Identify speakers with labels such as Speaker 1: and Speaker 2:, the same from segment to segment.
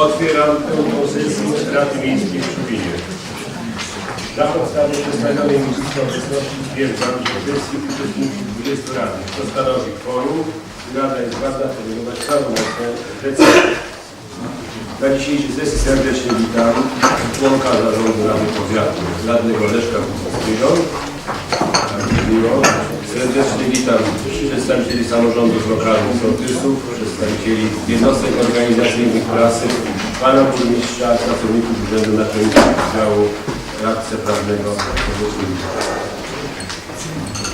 Speaker 1: Otwieram tę pozycję Rady Miejskiej w Szubinie. Na podstawie przedstawionej mi obecności stwierdzam, że sesji uczestników 20 radnych, co stanowi kworum, Rada jest ważna podejmować prawomocne decyzje. Na dzisiejszej sesji serdecznie witam członka zarządu Rady Powiatu, radnego Leszka Kuchowskiego. Serdecznie witam przedstawicieli samorządów lokalnych, sołtysów, przedstawicieli jednostek organizacyjnych prasy, pana burmistrza, pracowników Urzędu Naczelnika Wydziału, radcę prawnego.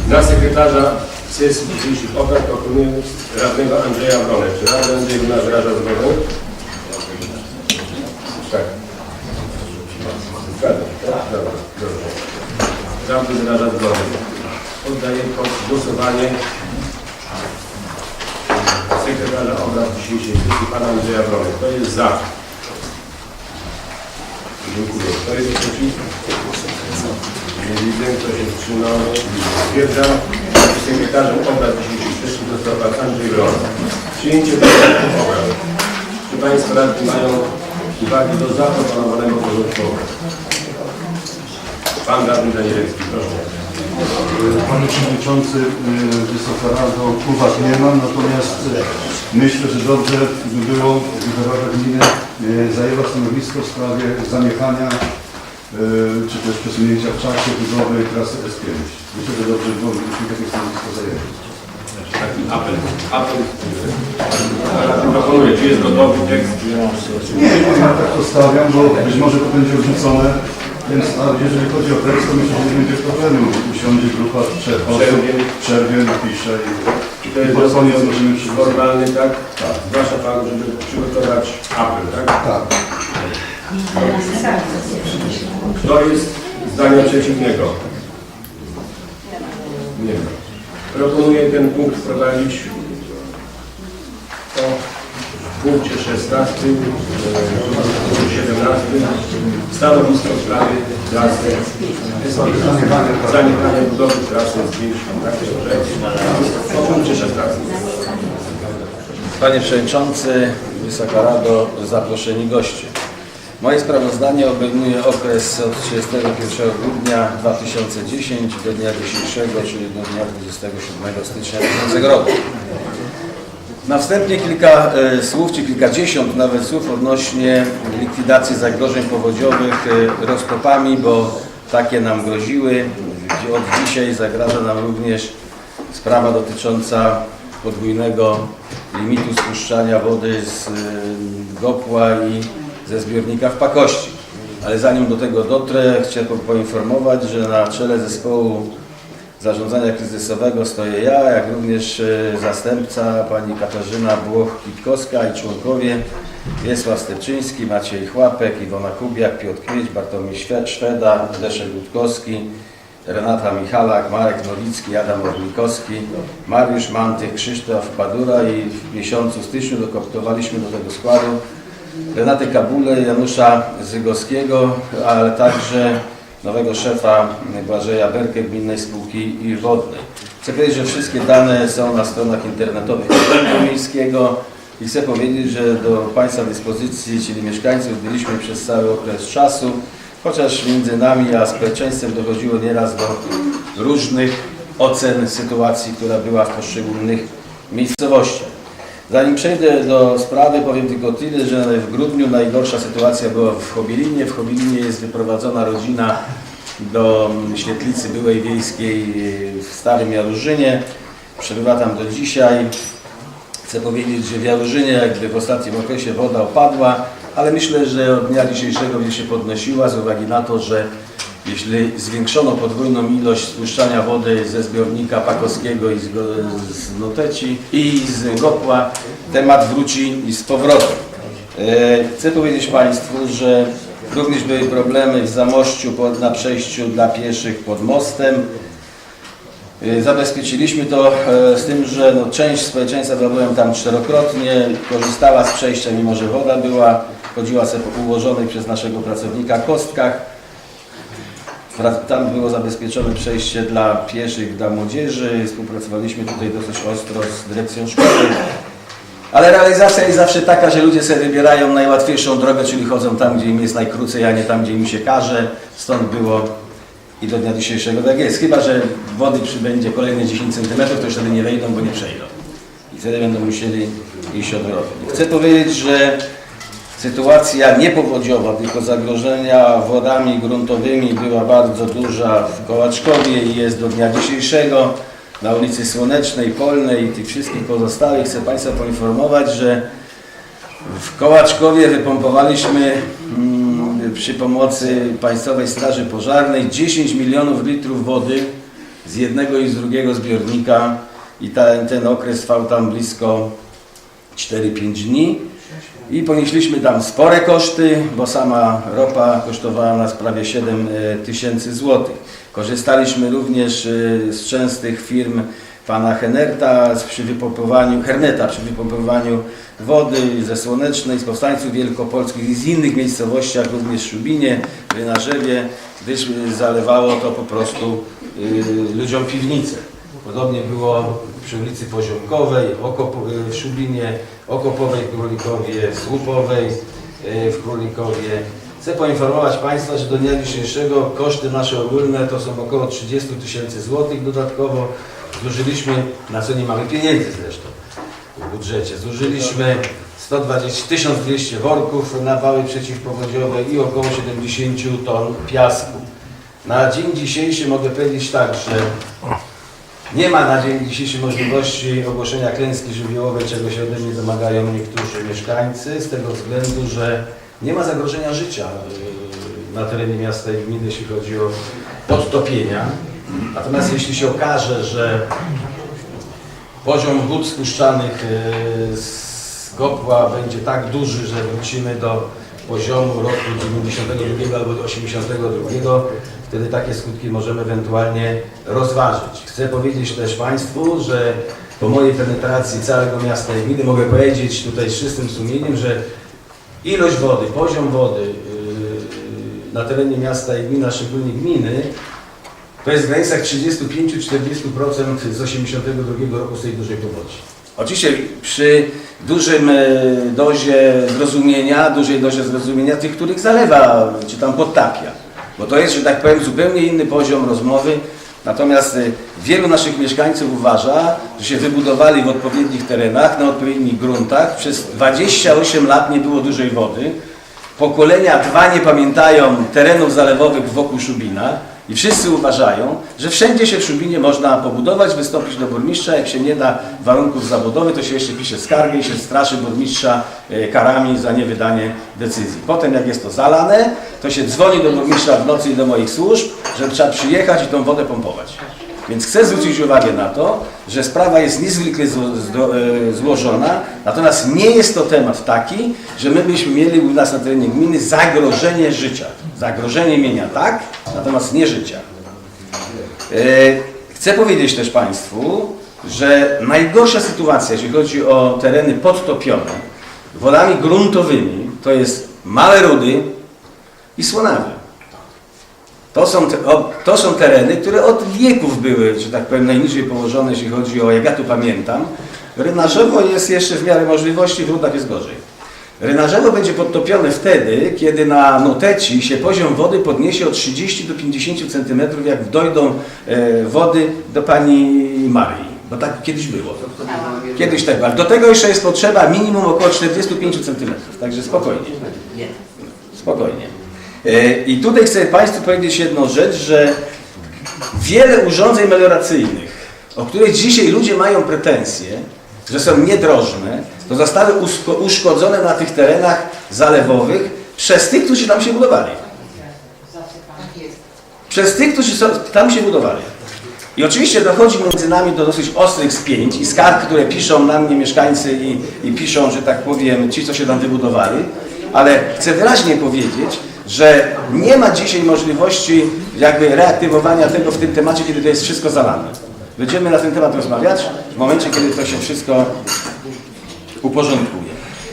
Speaker 1: Na sekretarza sesji dzisiejszych obrad proponuję radnego Andrzeja Wronę. Czy radny Andrzej Wrona wyraża zgodę? Tak. Zgadza się, tak? Dobra, dobrze. Radny wyraża zgodę. Oddaję pod głosowanie sekretarza obrad dzisiejszej sesji pana Andrzeja Wrony. Kto jest za? Dziękuję. Kto jest przeciw? Nie widzę, kto się wstrzymał. Stwierdzam, że sekretarzem obrad dzisiejszej sesji został pan Andrzej Wrona. Przyjęcie porządku obrad. Czy Państwo radni mają uwagi do zaproponowanego porządku obrad? Pan radny Danielecki, proszę.
Speaker 2: Panie Przewodniczący, y, Wysoka Rado, uwag nie mam, natomiast y, myślę, że dobrze by było, gdyby Rada Gminy y, zajęła stanowisko w sprawie zaniechania y, czy też przesunięcia w czasie budowy trasy S5. Myślę, że dobrze by było, gdybyśmy takie stanowisko zajęli.
Speaker 1: Taki apel. Apel. Radny proponuje, czy jest gotowy tekst?
Speaker 2: Nie, nie, ja tak to stawiam, bo być może to będzie odrzucone, więc a jeżeli chodzi o tekst, to myślę, że nie będzie problemu. Usiądzie grupa trzech osób,
Speaker 1: Przerwie.
Speaker 2: przerwie, napisze i,
Speaker 1: I to jest
Speaker 2: pod koniec możemy
Speaker 1: wniosek
Speaker 2: przygłosować.
Speaker 1: formalny, tak? Tak. Zgłasza Pan, żeby przygotować apel, tak?
Speaker 2: Tak.
Speaker 1: Kto jest zdania przeciwnego? Nie ma. Proponuję ten punkt wprowadzić po punkcie 16, e, punkcie 17. Stanowisko w sprawie trasy zaniechania budowy trasy zdjęć. Tak. Po punkcie 16.
Speaker 3: Panie Przewodniczący, Wysoka Rado, zaproszeni goście. Moje sprawozdanie obejmuje okres od 31 grudnia 2010 do dnia dzisiejszego, czyli do dnia 27 stycznia bieżącego roku. Na wstępie kilka e, słów, czy kilkadziesiąt nawet słów odnośnie likwidacji zagrożeń powodziowych e, roztopami, bo takie nam groziły. Od dzisiaj zagraża nam również sprawa dotycząca podwójnego limitu spuszczania wody z e, Gopła i ze zbiornika w Pakości. Ale zanim do tego dotrę, chciałbym poinformować, że na czele zespołu zarządzania kryzysowego stoję ja, jak również e, zastępca pani Katarzyna Błoch-Kitkowska i członkowie. Wiesław Stepczyński, Maciej Chłapek, Iwona Kubiak, Piotr Kmieć, Bartłomiej Śwe- Szweda, Leszek Gutkowski, Renata Michalak, Marek Nowicki, Adam Orlikowski, Mariusz Mantych, Krzysztof Padura i w miesiącu styczniu dokoptowaliśmy do tego składu Renatę Kabulę, Janusza Zygowskiego, ale także nowego szefa Błażeja Berkę Gminnej Spółki Wodnej. Chcę powiedzieć, że wszystkie dane są na stronach internetowych Urzędu Miejskiego i chcę powiedzieć, że do Państwa dyspozycji, czyli mieszkańców, byliśmy przez cały okres czasu, chociaż między nami a społeczeństwem dochodziło nieraz do różnych ocen sytuacji, która była w poszczególnych miejscowościach. Zanim przejdę do sprawy, powiem tylko tyle, że w grudniu najgorsza sytuacja była w Chobilinie. W Chobilinie jest wyprowadzona rodzina do świetlicy byłej wiejskiej w Starym Jaruszynie. Przebywa tam do dzisiaj. Chcę powiedzieć, że w Jaruszynie jakby w ostatnim okresie woda opadła, ale myślę, że od dnia dzisiejszego będzie się podnosiła z uwagi na to, że jeśli zwiększono podwójną ilość spuszczania wody ze zbiornika Pakowskiego i z, z Noteci i z Gopła, temat wróci z powrotem. E, Chcę powiedzieć Państwu, że również były problemy w Zamościu pod, na przejściu dla pieszych pod mostem. Y, Zabezpieczyliśmy to e, z tym, że no, część społeczeństwa, ja byłem tam czterokrotnie, korzystała z przejścia, mimo że woda była, chodziła sobie po ułożonej przez naszego pracownika kostkach. Tam było zabezpieczone przejście dla pieszych, dla młodzieży. Współpracowaliśmy tutaj dosyć ostro z dyrekcją szkoły. Ale realizacja jest zawsze taka, że ludzie sobie wybierają najłatwiejszą drogę, czyli chodzą tam, gdzie im jest najkrócej, a nie tam, gdzie im się każe. Stąd było i do dnia dzisiejszego tak jest. Chyba, że wody przybędzie kolejne 10 cm, to już wtedy nie wejdą, bo nie przejdą. I wtedy będą musieli iść od drogi. Chcę powiedzieć, że sytuacja niepowodziowa, tylko zagrożenia wodami gruntowymi była bardzo duża w Kołaczkowie i jest do dnia dzisiejszego na ulicy Słonecznej, Polnej i tych wszystkich pozostałych. Chcę Państwa poinformować, że w Kołaczkowie wypompowaliśmy mm, przy pomocy Państwowej Straży Pożarnej 10 milionów litrów wody z jednego i z drugiego zbiornika i ten, ten okres trwał tam blisko 4-5 dni i ponieśliśmy tam spore koszty, bo sama ropa kosztowała nas prawie 7 e, tysięcy złotych. Korzystaliśmy również e, z częstych firm pana Henerta przy wypompowaniu, Herneta przy wypompowaniu wody ze Słonecznej, z powstańców wielkopolskich i z innych miejscowościach, również w Szubinie, w Rynarzewie, gdyż e, zalewało to po prostu ludziom piwnice. Podobnie było przy ulicy Poziomkowej, w Szubinie, Okopowej Królikowie, Słupowej e, w Królikowie. Chcę poinformować Państwa, że do dnia dzisiejszego koszty nasze ogólne to są około 30 tysięcy złotych dodatkowo. Zużyliśmy, na co nie mamy pieniędzy zresztą w budżecie, zużyliśmy 120, 1200 worków na wały przeciwpowodziowe i około 70 ton piasku. Na dzień dzisiejszy mogę powiedzieć tak, że nie ma na dzień dzisiejszy możliwości ogłoszenia klęski żywiołowej, czego się ode mnie domagają niektórzy mieszkańcy, z tego względu, że nie ma zagrożenia życia yy, na terenie miasta i gminy, jeśli chodzi o podtopienia. Natomiast jeśli się okaże, że poziom wód spuszczanych yy, z Gopła będzie tak duży, że wrócimy do poziomu roku 92 albo 82, wtedy takie skutki możemy ewentualnie rozważyć. Chcę powiedzieć też Państwu, że po mojej penetracji całego miasta i gminy mogę powiedzieć tutaj z czystym sumieniem, że ilość wody, poziom wody yy, na terenie miasta i gminy, a szczególnie gminy, to jest w granicach 35-40% z 82 roku z tej dużej powodzi. Oczywiście przy dużym e, dozie zrozumienia, dużej dozie zrozumienia tych, których zalewa, czy tam podtapia. Bo to jest, że tak powiem, zupełnie inny poziom rozmowy. Natomiast e, wielu naszych mieszkańców uważa, że się wybudowali w odpowiednich terenach, na odpowiednich gruntach. Przez 28 lat nie było dużej wody. Pokolenia dwa nie pamiętają terenów zalewowych wokół Szubina i wszyscy uważają, że wszędzie się w Szubinie można pobudować, wystąpić do burmistrza, jak się nie da warunków zabudowy, to się jeszcze pisze skargę i się straszy burmistrza e, karami za niewydanie decyzji. Potem jak jest to zalane, to się dzwoni do burmistrza w nocy i do moich służb, że trzeba przyjechać i tą wodę pompować. Więc chcę zwrócić uwagę na to, że sprawa jest niezwykle e, złożona, natomiast nie jest to temat taki, że my byśmy mieli u nas na terenie gminy zagrożenie życia. Zagrożenie mienia tak, natomiast nie życia. E, Chcę powiedzieć też Państwu, że najgorsza sytuacja, jeśli chodzi o tereny podtopione wodami gruntowymi, to jest Małe Rudy i Słonawy. To są, te, o, to są tereny, które od wieków były, że tak powiem, najniżej położone, jeśli chodzi o, jak ja tu pamiętam. Rynarzowo jest jeszcze w miarę możliwości, w Rudach jest gorzej. Rynarzowo będzie podtopione wtedy, kiedy na Noteci się poziom wody podniesie od 30 do 50 cm, jak dojdą e, wody do pani Marii. Bo tak kiedyś było. Kiedyś tak było. Ale do tego jeszcze jest potrzeba minimum około 45 cm. Także spokojnie. Spokojnie. E, I tutaj chcę Państwu powiedzieć jedną rzecz, że wiele urządzeń melioracyjnych, o które dzisiaj ludzie mają pretensje, że są niedrożne, to zostały uszkodzone na tych terenach zalewowych przez tych, którzy tam się budowali. Przez tych, którzy tam się budowali. I oczywiście dochodzi między nami do dosyć ostrych spięć i skarg, które piszą na mnie mieszkańcy i, i piszą, że tak powiem, ci, co się tam wybudowali, ale chcę wyraźnie powiedzieć, że nie ma dzisiaj możliwości jakby reaktywowania tego w tym temacie, kiedy to jest wszystko zalane. Będziemy na ten temat rozmawiać w momencie, kiedy to się wszystko uporządkuje.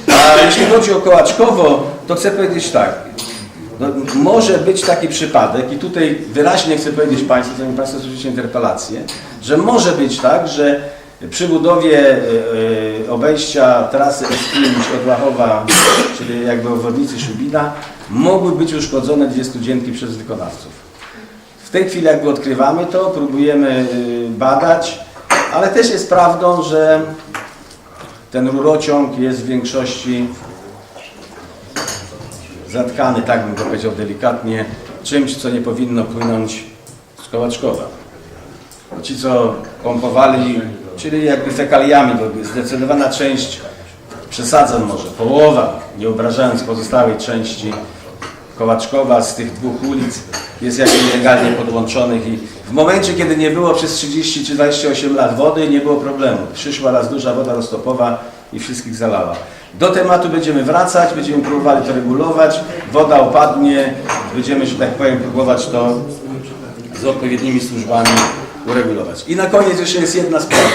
Speaker 3: A jeśli chodzi o Kołaczkowo, to chcę powiedzieć tak. No, może być taki przypadek i tutaj wyraźnie chcę powiedzieć Państwu, zanim Państwo słyszycie interpelację, że może być tak, że Przy budowie e, e, obejścia trasy S5 od Łachowa, czyli jakby obwodnicy Szubina, mogły być uszkodzone dwie studzienki przez wykonawców. W tej chwili jakby odkrywamy to, próbujemy y, badać, ale też jest prawdą, że ten rurociąg jest w większości zatkany, tak bym to powiedział delikatnie, czymś, co nie powinno płynąć z Kołaczkowa. Ci, co pompowali, czyli jakby fekaliami, bo zdecydowana część, przesadzam może, połowa, nie obrażając pozostałej części Kołaczkowa z tych dwóch ulic jest jakby nielegalnie podłączonych i w momencie, kiedy nie było przez 30 czy 28 lat wody, nie było problemu. Przyszła raz duża woda roztopowa i wszystkich zalała. Do tematu będziemy wracać, będziemy próbowali to regulować, woda opadnie, będziemy, że tak powiem, próbować to z odpowiednimi służbami uregulować. I na koniec jeszcze jest jedna sprawa.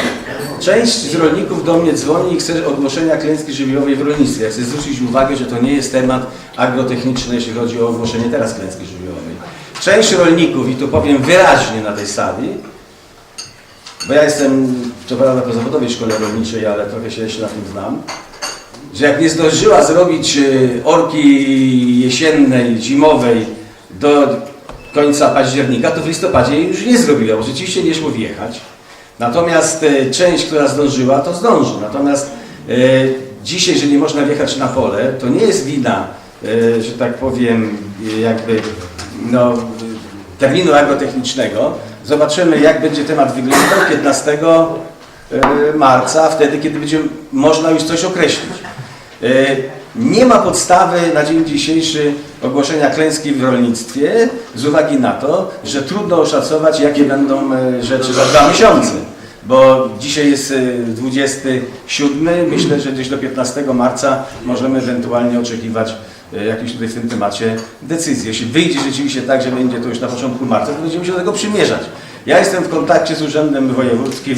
Speaker 3: Część z rolników do mnie dzwoni i chce ogłoszenia klęski żywiołowej w rolnictwie. Ja chcę zwrócić uwagę, że to nie jest temat agrotechniczny, jeśli chodzi o ogłoszenie teraz klęski żywiołowej. Część rolników, i tu powiem wyraźnie na tej sali, bo ja jestem, co prawda po zawodowej szkole rolniczej, ale trochę się jeszcze na tym znam, że jak nie zdążyła zrobić y, orki jesiennej, zimowej do końca października, to w listopadzie już nie zrobiła, bo rzeczywiście nie szło wjechać. Natomiast y, część, która zdążyła, to zdąży. Natomiast y, dzisiaj, jeżeli można wjechać na pole, to nie jest wina, y, że tak powiem, jakby no, terminu agrotechnicznego. Zobaczymy, jak będzie temat wyglądał 15 y, marca, wtedy, kiedy będzie można już coś określić. Nie ma podstawy na dzień dzisiejszy ogłoszenia klęski w rolnictwie z uwagi na to, że trudno oszacować, jakie będą y, rzeczy za dwa miesiące. Bo dzisiaj jest y, 27, myślę, że gdzieś do 15 marca możemy ewentualnie oczekiwać y, jakieś tutaj w tym temacie decyzji. Jeśli wyjdzie rzeczywiście tak, że będzie to już na początku marca, to będziemy się do tego przymierzać. Ja jestem w kontakcie z Urzędem Wojewódzkim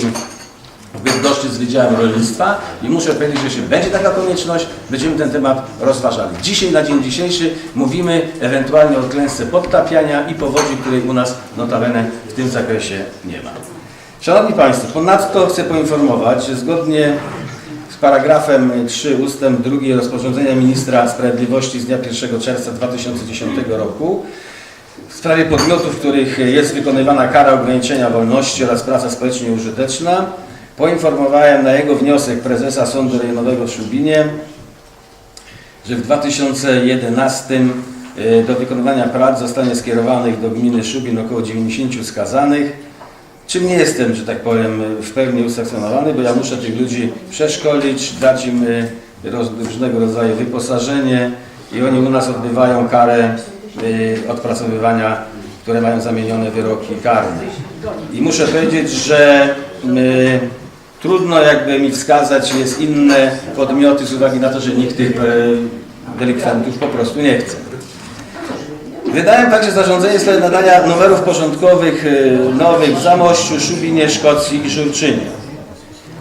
Speaker 3: Bydgoszczy z Wydziałem Rolnictwa i muszę powiedzieć, że jeśli będzie taka konieczność, będziemy ten temat rozważali. Dzisiaj, na dzień dzisiejszy mówimy ewentualnie o klęsce podtapiania i powodzi, której u nas notabene w tym zakresie nie ma. Szanowni Państwo, ponadto chcę poinformować, że zgodnie z paragrafem 3 ustęp 2 rozporządzenia Ministra Sprawiedliwości z dnia 1 czerwca 2010 roku w sprawie podmiotów, w których jest wykonywana kara ograniczenia wolności oraz praca społecznie użyteczna, poinformowałem na jego wniosek prezesa Sądu Rejonowego w Szubinie, że w 2011 y, do wykonywania prac zostanie skierowanych do gminy Szubin około 90 skazanych, czym nie jestem, że tak powiem, w pełni usatysfakcjonowany, bo ja muszę tych ludzi przeszkolić, dać im y, różnego rodzaju wyposażenie i oni u nas odbywają karę y, odpracowywania, które mają zamienione wyroki karne. I muszę powiedzieć, że trudno jakby mi wskazać, jest inne podmioty z uwagi na to, że nikt tych y, delikwentów po prostu nie chce. Wydałem także zarządzenie w sprawie nadania numerów porządkowych y, nowych w Zamościu, Szubinie, Szkocji i Żurczynie.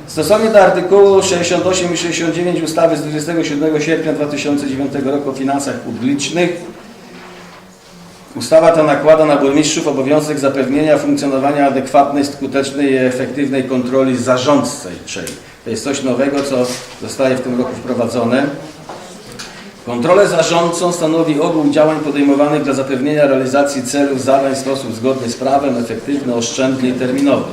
Speaker 3: Stosownie do artykułu 68 i 69 ustawy z 27 sierpnia 2009 roku o finansach publicznych Ustawa ta nakłada na burmistrzów obowiązek zapewnienia funkcjonowania adekwatnej, skutecznej i efektywnej kontroli zarządczej. To jest coś nowego, co zostaje w tym roku wprowadzone. Kontrolę zarządcą stanowi ogół działań podejmowanych dla zapewnienia realizacji celów zadań w sposób zgodny z prawem, efektywny, oszczędny i terminowy.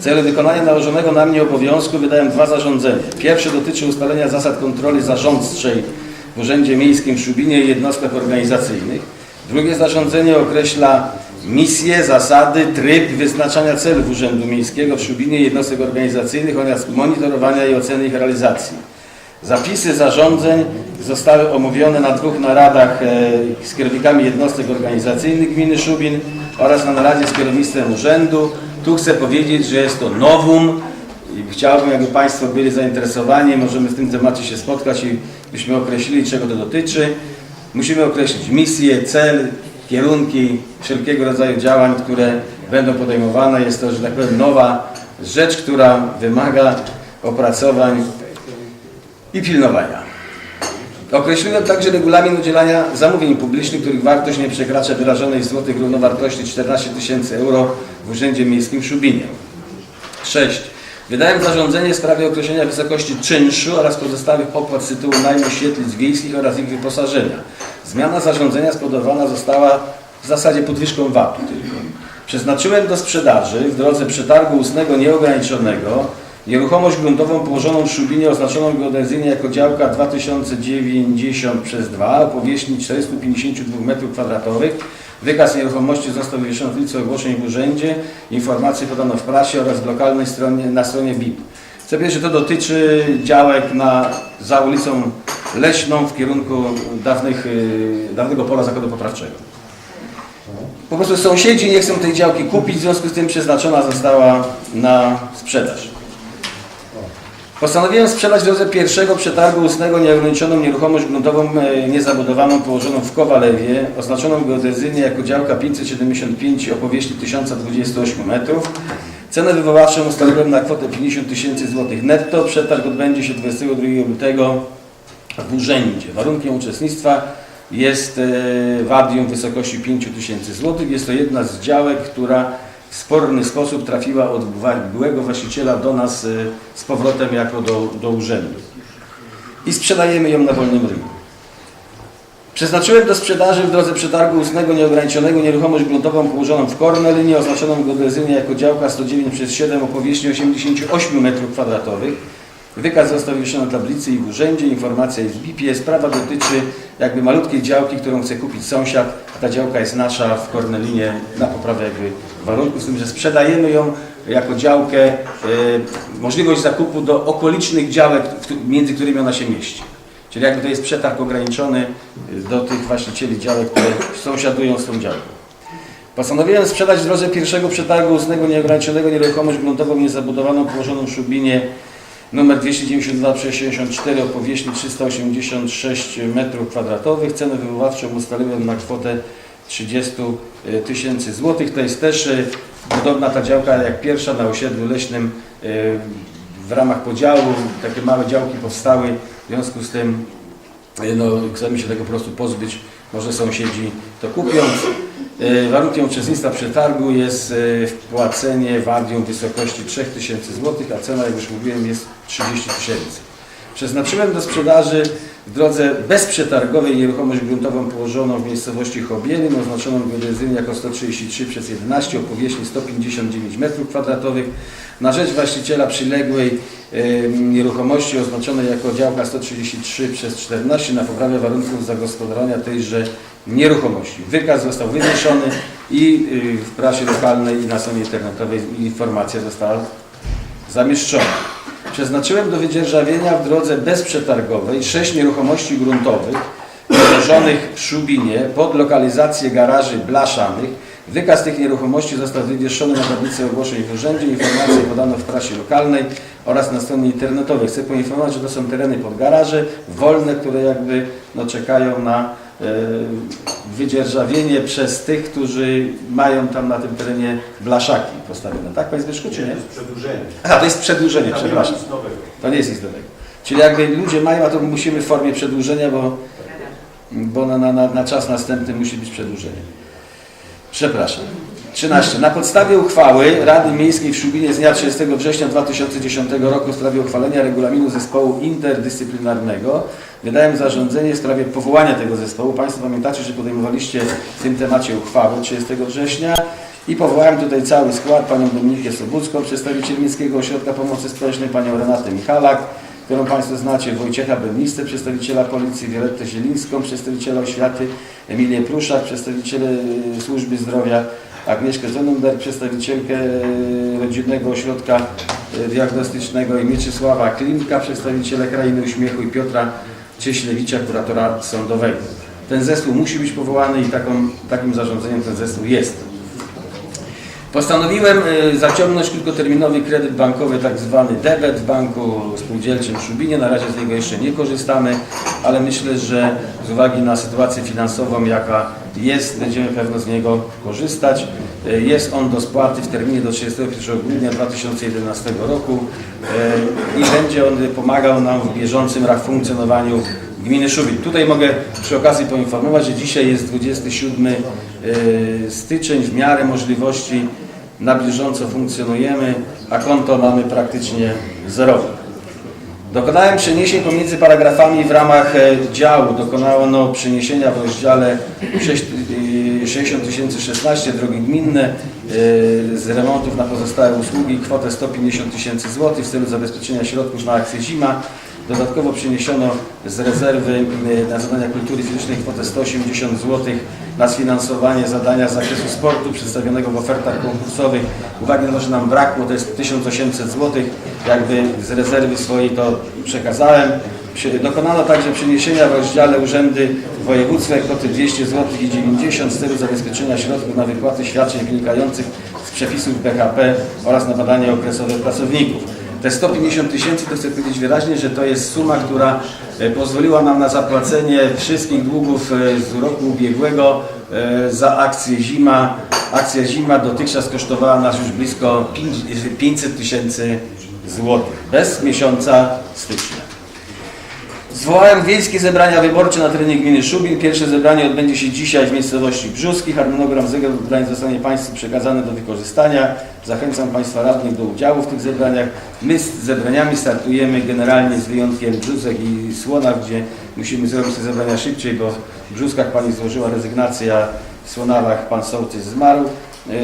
Speaker 3: W celu wykonania nałożonego na mnie obowiązku wydałem dwa zarządzenia. Pierwsze dotyczy ustalenia zasad kontroli zarządczej w Urzędzie Miejskim w Szubinie i jednostkach organizacyjnych. Drugie zarządzenie określa misje, zasady, tryb wyznaczania celów Urzędu Miejskiego w Szubinie jednostek organizacyjnych oraz monitorowania i oceny ich realizacji. Zapisy zarządzeń zostały omówione na dwóch naradach e, z kierownikami jednostek organizacyjnych gminy Szubin oraz na naradzie z kierownictwem urzędu. Tu chcę powiedzieć, że jest to nowum i chciałbym, jakby Państwo byli zainteresowani, możemy w tym temacie się spotkać i byśmy określili, czego to dotyczy. Musimy określić misję, cel, kierunki wszelkiego rodzaju działań, które będą podejmowane. Jest to, że tak powiem, nowa rzecz, która wymaga opracowań i pilnowania. Określiłem także regulamin udzielania zamówień publicznych, których wartość nie przekracza wyrażonej w złotych równowartości 14 tysięcy euro w Urzędzie Miejskim w Szubinie. 6. Wydałem zarządzenie w sprawie określenia wysokości czynszu oraz pozostałych opłat z tytułu najmu świetlic wiejskich oraz ich wyposażenia. Zmiana zarządzenia spowodowana została w zasadzie podwyżką VAT-u tylko. Przeznaczyłem do sprzedaży w drodze przetargu ustnego nieograniczonego nieruchomość gruntową położoną w Szubinie oznaczoną geodezyjnie jako działka 2090 przez 2 o powierzchni 452 m2. Wykaz nieruchomości został wywieszony w liczbie ogłoszeń w urzędzie. Informacje podano w prasie oraz w lokalnej stronie, na stronie BIP. Co pierwsze, to dotyczy działek na, za ulicą Leśną w kierunku dawnych, y, dawnego pola zakładu poprawczego. Po prostu sąsiedzi nie chcą tej działki kupić, w związku z tym przeznaczona została na sprzedaż. Postanowiłem sprzedać w drodze pierwszego przetargu ustnego nieograniczoną nieruchomość gruntową e, niezabudowaną położoną w Kowalewie, oznaczoną geodezyjnie jako działka 575 o powierzchni 1028 metrów. Cenę wywoławczą ustaliłem na kwotę 50 tysięcy złotych netto. Przetarg odbędzie się 22 lutego w urzędzie. Warunkiem uczestnictwa jest e, wadium w wysokości 5 tysięcy złotych. Jest to jedna z działek, która w sporny sposób trafiła od byłego właściciela do nas e, z powrotem jako do, do urzędu. I sprzedajemy ją na wolnym rynku. Przeznaczyłem do sprzedaży w drodze przetargu ustnego nieograniczonego nieruchomość gruntową położoną w Kornelinie, oznaczoną geodezyjnie jako działka 109 przez 7 o powierzchni 88 m2. Wykaz został wywieszony na tablicy i w urzędzie, informacja jest w BIP-ie. Sprawa dotyczy jakby malutkiej działki, którą chce kupić sąsiad, ta działka jest nasza w Kornelinie na poprawę jakby warunków, z tym, że sprzedajemy ją jako działkę, e, możliwość zakupu do okolicznych działek, między którymi ona się mieści. Czyli jakby to jest przetarg ograniczony y, do tych właścicieli działek, które sąsiadują z tą działką. Postanowiłem sprzedać w drodze pierwszego przetargu ustnego nieograniczonego nieruchomość gruntową niezabudowaną położoną w Szubinie numer 292 przez 64 o powierzchni 386 m2. Cenę wywoławczą ustaliłem na kwotę 30 tysięcy złotych. To jest też y, podobna ta działka jak pierwsza na osiedlu leśnym y, w ramach podziału. Takie małe działki powstały, w związku z tym no, chcemy się tego po prostu pozbyć. Może sąsiedzi to kupią. Y, Warunkiem uczestnictwa przetargu jest y, wpłacenie wadium w wysokości 3000 zł, a cena, jak już mówiłem, jest 30 tysięcy. Przeznaczyłem do sprzedaży w drodze bezprzetargowej nieruchomość gruntową położoną w miejscowości Chobielin, oznaczoną geodezyjnie jako 133 przez 11 o powierzchni 159 m2 na rzecz właściciela przyległej nieruchomości oznaczonej jako działka 133 przez 14 na poprawę warunków zagospodarowania tejże nieruchomości. Wykaz został wywieszony i y, w prasie lokalnej i na stronie internetowej informacja została zamieszczona. Przeznaczyłem do wydzierżawienia w drodze bezprzetargowej sześć nieruchomości gruntowych położonych w Szubinie pod lokalizację garaży blaszanych. Wykaz tych nieruchomości został wywieszony na tablicy ogłoszeń w urzędzie. Informacje podano w prasie lokalnej oraz na stronie internetowej. Chcę poinformować, że to są tereny pod garaże, wolne, które jakby no, czekają na wydzierżawienie przez tych, którzy mają tam na tym terenie blaszaki postawione. Tak, Panie Zbyszku, czy nie?
Speaker 1: Przedłużenie.
Speaker 3: A, to jest przedłużenie, przepraszam. To nie jest nic nowego. Czyli jakby ludzie mają, a to musimy w formie przedłużenia, bo, bo na, na, na czas następny musi być przedłużenie. Przepraszam. 13. Na podstawie uchwały Rady Miejskiej w Szubinie z dnia 30 września 2010 roku w sprawie uchwalenia regulaminu zespołu interdyscyplinarnego wydałem zarządzenie w sprawie powołania tego zespołu. Państwo pamiętacie, że podejmowaliście w tym temacie uchwałę 30 września i powołałem tutaj cały skład, panią Dominikę Sobucką, przedstawiciel Miejskiego Ośrodka Pomocy Społecznej, panią Renatę Michalak, którą Państwo znacie, Wojciecha Bełnistę, przedstawiciela Policji, Violettę Zielińską, przedstawiciela Oświaty, Emilię Pruszak, przedstawiciele y, Służby Zdrowia, Agnieszkę Zonunder, przedstawicielkę y, Rodzinnego Ośrodka y, Diagnostycznego i Mieczysława Klimka, przedstawiciele Krainy Uśmiechu i Piotra Cieślewicza, kuratora sądowego. Ten zespół musi być powołany i taką, takim zarządzeniem ten zespół jest. Postanowiłem y, zaciągnąć krótkoterminowy kredyt bankowy, tak zwany debet w Banku Spółdzielczym w Szubinie. Na razie z niego jeszcze nie korzystamy, ale myślę, że z uwagi na sytuację finansową, jaka jest, będziemy pewno z niego korzystać. Y, Jest on do spłaty w terminie do 31 grudnia 2011 roku y, i będzie on pomagał nam w bieżącym funkcjonowaniu gminy Szubin. Tutaj mogę przy okazji poinformować, że dzisiaj jest 27 y, styczeń, w miarę możliwości na bieżąco funkcjonujemy, a konto mamy praktycznie zerowe. Dokonałem przeniesień pomiędzy paragrafami w ramach e, działu. Dokonano przeniesienia w rozdziale 6 y, 60 016 drogi gminne z remontów na pozostałe usługi kwotę 150 tysięcy złotych w celu zabezpieczenia środków na akcję Zima. Dodatkowo przeniesiono z rezerwy y, na zadania kultury fizycznej kwotę 180 zł na sfinansowanie zadania z zakresu sportu przedstawionego w ofertach konkursowych. Uwagi na to, że nam brakło, to jest 1800 zł, jakby z rezerwy swojej to przekazałem. Dokonano także przeniesienia w rozdziale Urzędy Województwa kwoty 200 zł i 90 w celu zabezpieczenia środków na wypłaty świadczeń wynikających z przepisów BHP oraz na badania okresowe pracowników. Te 150 tysięcy to chcę powiedzieć wyraźnie, że to jest suma, która e, pozwoliła nam na zapłacenie wszystkich długów e, z roku ubiegłego e, za akcję Zima. Akcja Zima dotychczas kosztowała nas już blisko pięć- 500 tysięcy złotych bez miesiąca stycznia. Zwołałem wiejskie zebrania wyborcze na terenie gminy Szubin. Pierwsze zebranie odbędzie się dzisiaj w miejscowości Brzuski. Harmonogram zebrań zostanie Państwu przekazany do wykorzystania. Zachęcam Państwa radnych do udziału w tych zebraniach. My z zebraniami startujemy generalnie z wyjątkiem Brzusek i Słonaw, gdzie musimy zrobić te zebrania szybciej, bo w Brzuskach Pani złożyła rezygnację, a w Słonawach Pan Sołtys zmarł. Yy,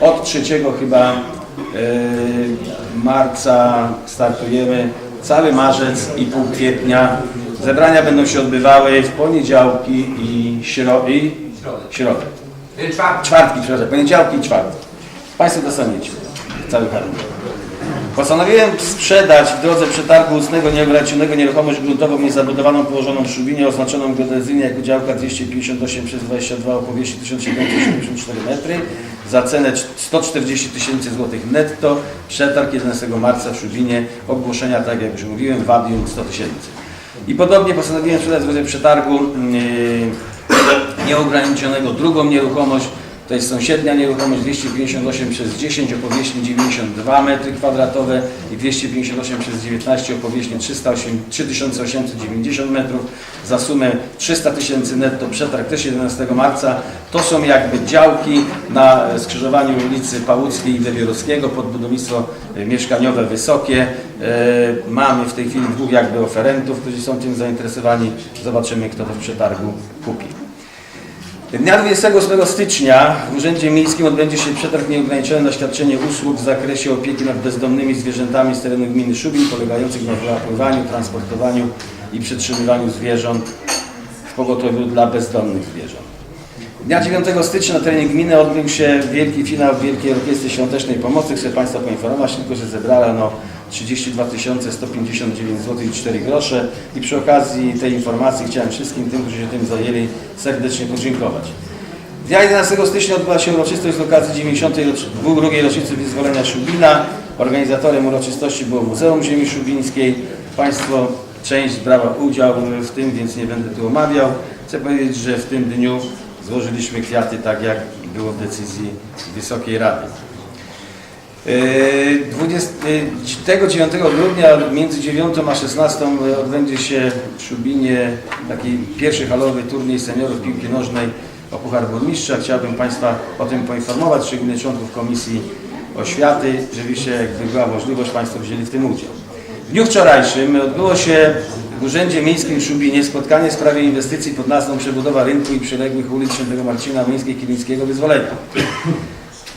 Speaker 3: Od trzeciego chyba yy, marca startujemy cały marzec i pół kwietnia. Zebrania będą się odbywały w poniedziałki i, śro i środę. Czwartki, przepraszam, poniedziałki i czwartki. Państwo dostaniecie cały harmonogram. Postanowiłem sprzedać w drodze przetargu ustnego nieograniczonego nieruchomość gruntową niezabudowaną położoną w Szubinie oznaczoną geodezyjnie jako działka 258 przez 22 o powierzchni 1774 metry za cenę 140 tysięcy złotych netto. Przetarg 11 marca w Szubinie. Ogłoszenia, tak jak już mówiłem, wabium 100 tysięcy. I podobnie postanowiłem sprzedać w drodze przetargu yy, nieograniczonego drugą nieruchomość to jest sąsiednia nieruchomość 258 przez 10 o powierzchni 92 m2 i 258 przez 19 o powierzchni 308 3890 metrów za sumę 300 tysięcy netto, przetarg też 11 marca. To są jakby działki na skrzyżowaniu ulicy Pałuckiej i Wewierowskiego pod budownictwo e, mieszkaniowe wysokie. E, Mamy w tej chwili dwóch jakby oferentów, którzy są tym zainteresowani. Zobaczymy kto to w przetargu kupi. Dnia 28 stycznia w Urzędzie Miejskim odbędzie się przetarg nieograniczony na świadczenie usług w zakresie opieki nad bezdomnymi zwierzętami z terenu gminy Szubin, polegających na wyłapywaniu, transportowaniu i przetrzymywaniu zwierząt w pogotowiu dla bezdomnych zwierząt. Dnia 9 stycznia na terenie gminy odbył się wielki finał Wielkiej Orkiestry Świątecznej Pomocy. Chcę Państwa poinformować tylko, że zebrano 32 159 zł i 4 grosze i przy okazji tej informacji chciałem wszystkim tym, którzy się tym zajęli serdecznie podziękować. Dnia 11 stycznia odbyła się uroczystość z okazji 92 rocznicy wyzwolenia Szubina. Organizatorem uroczystości było Muzeum Ziemi Szubińskiej. Państwo część brała udział w tym, więc nie będę tu omawiał. Chcę powiedzieć, że w tym dniu złożyliśmy kwiaty tak jak było w decyzji Wysokiej Rady. Yy, 29 grudnia między 9 a 16 odbędzie się w Szubinie taki pierwszy halowy turniej seniorów piłki nożnej o Puchar Burmistrza. Chciałbym Państwa o tym poinformować, szczególnie członków Komisji Oświaty. Rzeczywiście, jakby była możliwość, Państwo wzięli w tym udział. W dniu wczorajszym odbyło się w Urzędzie Miejskim w Szubinie spotkanie w sprawie inwestycji pod nazwą Przebudowa rynku i przyległych ulic Świętego Marcina Miejskiej-Kilińskiego Wyzwolenia.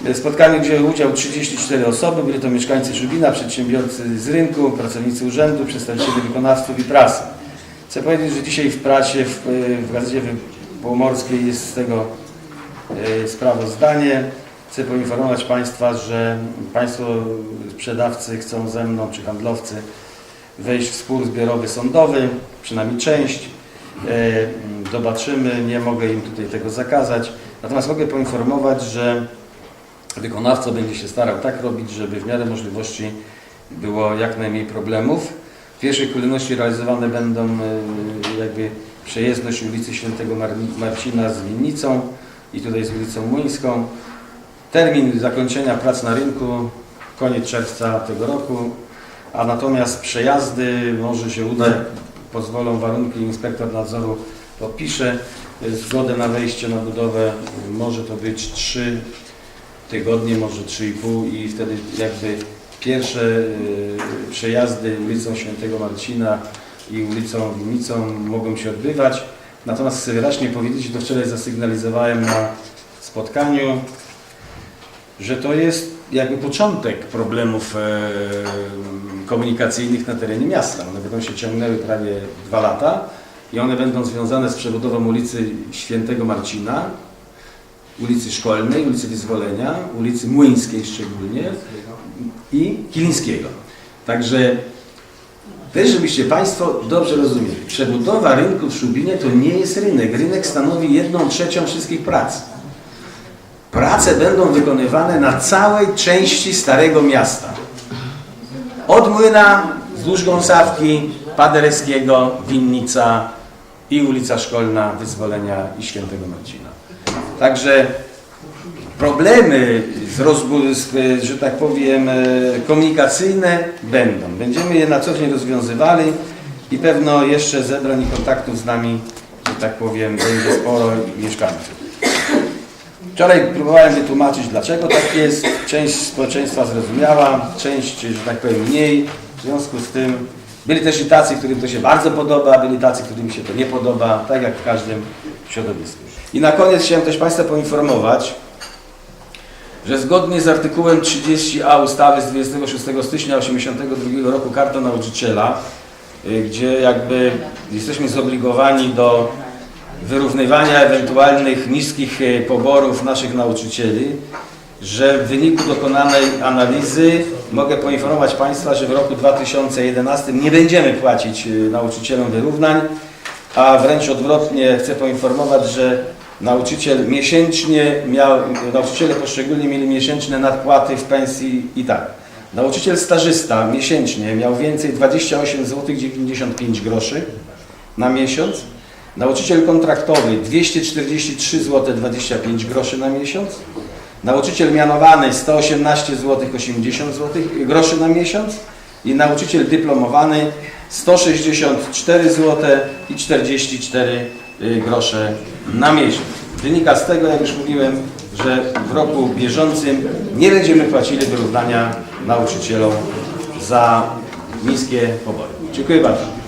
Speaker 3: W spotkaniu wzięły udział 34 osoby, byli to mieszkańcy Żubina, przedsiębiorcy z rynku, pracownicy urzędu, przedstawiciele wykonawców i prasy. Chcę powiedzieć, że dzisiaj w prasie, w, w gazecie pomorskiej jest z tego e, sprawozdanie. Chcę poinformować Państwa, że Państwo sprzedawcy chcą ze mną, czy handlowcy, wejść w spór zbiorowy sądowy, przynajmniej część. E, Zobaczymy, nie mogę im tutaj tego zakazać. Natomiast mogę poinformować, że wykonawca będzie się starał tak robić, żeby w miarę możliwości było jak najmniej problemów. W pierwszej kolejności realizowane będą e, jakby przejezdność ulicy Świętego Mar Marcina z Winnicą i tutaj z ulicą Młyńską. Termin zakończenia prac na rynku koniec czerwca tego roku, a natomiast przejazdy może się uda, pozwolą warunki, inspektor nadzoru podpisze zgodę na wejście na budowę. Może to być 3 tygodnie, może 3,5 i wtedy jakby pierwsze y, przejazdy ulicą Świętego Marcina i ulicą Winnicą mogą się odbywać. Natomiast chcę wyraźnie powiedzieć, to wczoraj zasygnalizowałem na spotkaniu, że to jest jakby początek problemów e, komunikacyjnych na terenie miasta. One będą się ciągnęły prawie dwa lata i one będą związane z przebudową ulicy Świętego Marcina, ulicy Szkolnej, ulicy Wyzwolenia, ulicy Młyńskiej szczególnie i Kilińskiego. Także też, żebyście Państwo dobrze rozumieli, przebudowa rynku w Szubinie to nie jest rynek. Rynek stanowi jedną trzecią wszystkich prac. Prace będą wykonywane na całej części Starego Miasta. Od Młyna, wzdłuż Gąsawki, Paderewskiego, Winnica i ulica Szkolna, Wyzwolenia i Świętego Marcina. Także problemy z że tak powiem, e, komunikacyjne będą. Będziemy je na co dzień rozwiązywali i pewno jeszcze zebrań i kontaktów z nami, że tak powiem, będzie sporo mieszkańców. Wczoraj próbowałem wytłumaczyć, dlaczego tak jest. Część społeczeństwa zrozumiała, część, że tak powiem, mniej. W związku z tym byli też i tacy, którym to się bardzo podoba, byli tacy, którym się to nie podoba, tak jak w każdym środowisku. I na koniec chciałem też Państwa poinformować, że zgodnie z artykułem 30a ustawy z 26 stycznia 1982 roku Karta Nauczyciela, y, gdzie jakby jesteśmy zobligowani do wyrównywania ewentualnych niskich e, poborów naszych nauczycieli, że w wyniku dokonanej analizy mogę poinformować Państwa, że w roku 2011 nie będziemy płacić e, nauczycielom wyrównań, a wręcz odwrotnie chcę poinformować, że nauczyciel miesięcznie miał, nauczyciele poszczególnie mieli miesięczne nadpłaty w pensji i tak. Nauczyciel stażysta miesięcznie miał więcej 28 zł 95 groszy na miesiąc. Nauczyciel kontraktowy 243 zł 25 groszy na miesiąc. Nauczyciel mianowany 118 zł 80 zł groszy na miesiąc i nauczyciel dyplomowany 164 zł i 44 y, grosze na miesiąc. Wynika z tego, jak już mówiłem, że w roku bieżącym nie będziemy płacili wyrównania nauczycielom za niskie pobory. Dziękuję bardzo.